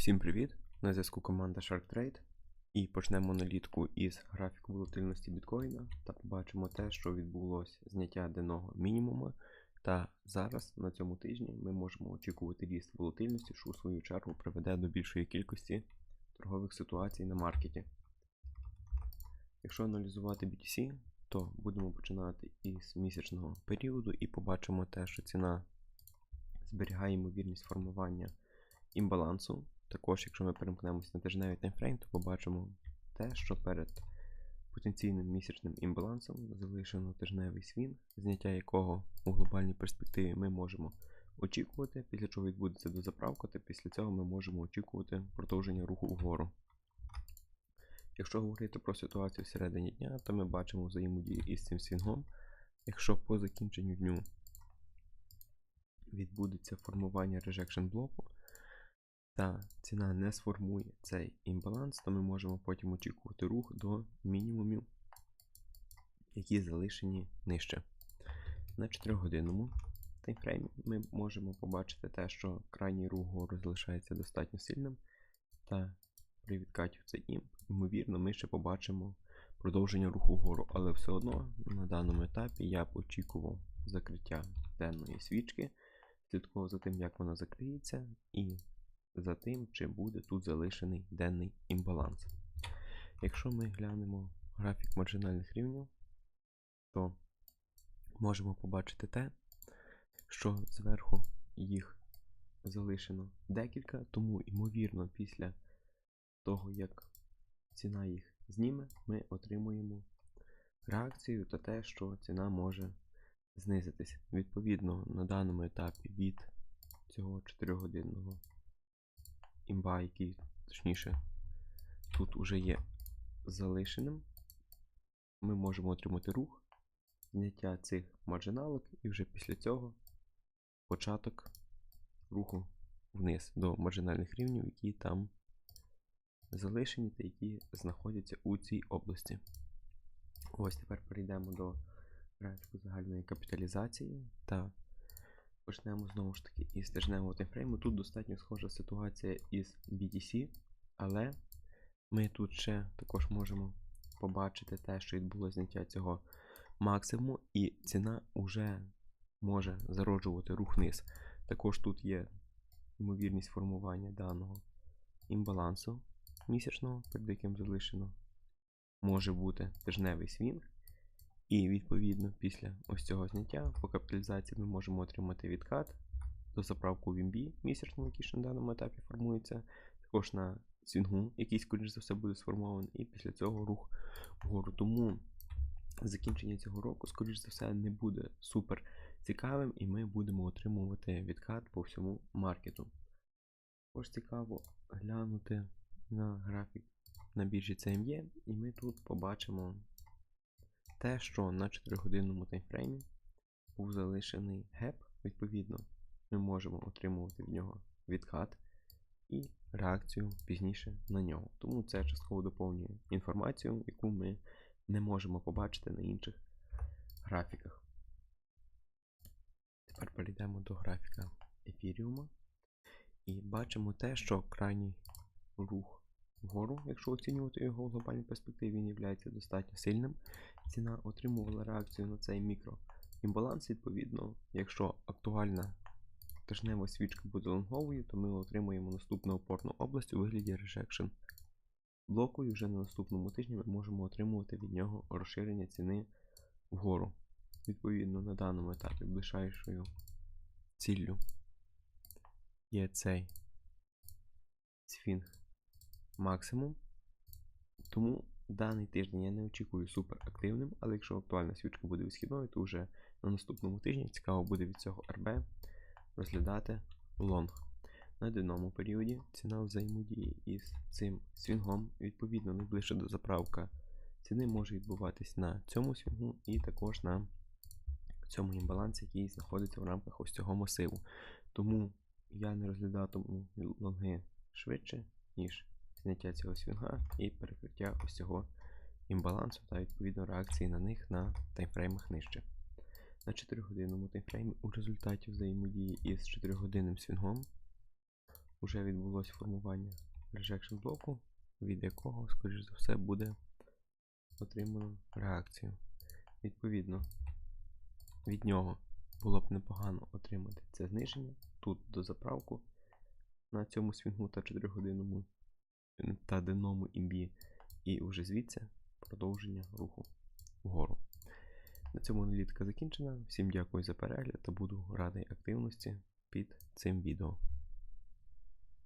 Всім привіт! На зв'язку команда SharkTrade. І почнемо аналітику із графіку волатильності біткоїна та побачимо те, що відбулося зняття денного мінімуму. Та зараз на цьому тижні ми можемо очікувати ріст волатильності, що у свою чергу приведе до більшої кількості торгових ситуацій на маркеті. Якщо аналізувати BTC, то будемо починати із місячного періоду і побачимо те, що ціна зберігає ймовірність формування імбалансу. Також, якщо ми перемкнемося на тижневий таймфрейм, то побачимо те, що перед потенційним місячним імбалансом залишено тижневий свінг, зняття якого у глобальній перспективі ми можемо очікувати, після чого відбудеться дозаправка, та після цього ми можемо очікувати продовження руху вгору. Якщо говорити про ситуацію всередині дня, то ми бачимо взаємодію із цим свінгом. Якщо по закінченню дню відбудеться формування rejection блоку, та ціна не сформує цей імбаланс, то ми можемо потім очікувати рух до мінімумів, які залишені нижче. На 4-годинному таймфреймі ми можемо побачити те, що крайній рух вгору залишається достатньо сильним. Та при відкаті в цей імп, ймовірно, ми ще побачимо продовження руху вгору, але все одно на даному етапі я б очікував закриття денної свічки, слідкував за тим, як вона закриється, і за тим, чи буде тут залишений денний імбаланс. Якщо ми глянемо графік маржинальних рівнів, то можемо побачити те, що зверху їх залишено декілька, тому, ймовірно, після того, як ціна їх зніме, ми отримуємо реакцію та те, що ціна може знизитись. Відповідно, на даному етапі від цього 4-годинного імба, який, точніше, тут уже є залишеним, ми можемо отримати рух, зняття цих маржиналок, і вже після цього початок руху вниз до маржинальних рівнів, які там залишені та які знаходяться у цій області. Ось тепер перейдемо до графіку загальної капіталізації та почнемо знову ж таки із тижневого таймфрейму. Тут достатньо схожа ситуація із BTC, але ми тут ще також можемо побачити те, що відбулося зняття цього максимуму, і ціна вже може зароджувати рух вниз. Також тут є ймовірність формування даного імбалансу місячного, перед яким залишено може бути тижневий свінг. І відповідно після ось цього зняття по капіталізації ми можемо отримати відкат до заправку в імбі місячному, який на даному етапі формується, також на свінгу, який, скоріш за все, буде сформований, і після цього рух вгору. Тому закінчення цього року, скоріш за все, не буде супер цікавим, і ми будемо отримувати відкат по всьому маркету. Також цікаво глянути на графік на біржі CME, і ми тут побачимо те, що на 4-годинному таймфреймі був залишений геп, відповідно, ми можемо отримувати в нього відкат і реакцію пізніше на нього. Тому це частково доповнює інформацію, яку ми не можемо побачити на інших графіках. Тепер перейдемо до графіка ефіріума і бачимо те, що крайній рух вгору, якщо оцінювати його в глобальній перспективі, він є достатньо сильним. Ціна отримувала реакцію на цей мікроімбаланс. Відповідно, якщо актуальна тижнева свічка буде лонговою, то ми отримуємо наступну опорну область у вигляді rejection блоку, і вже на наступному тижні ми можемо отримувати від нього розширення ціни вгору. Відповідно, на даному етапі ближайшою ціллю є цей свінг максимум. Тому даний тиждень я не очікую супер активним, але якщо актуальна свічка буде висхідною, то вже на наступному тижні цікаво буде від цього РБ розглядати лонг. На денному періоді ціна взаємодії із цим свінгом, відповідно, найближче до заправка ціни може відбуватись на цьому свінгу і також на цьому імбалансі, який знаходиться в рамках ось цього масиву. Тому я не розглядатиму лонги швидше, ніж зняття цього свінга і перекриття ось цього імбалансу та відповідно реакції на них на таймфреймах нижче. На 4 годинному таймфреймі у результаті взаємодії із 4 годинним свінгом вже відбулося формування rejection блоку, від якого, скоріш за все, буде отримано реакцію. Відповідно, від нього було б непогано отримати це зниження тут до заправку на цьому свінгу та 4 годинному та денному імбі, і вже звідси продовження руху вгору. На цьому аналітика закінчена. Всім дякую за перегляд та буду радий активності під цим відео.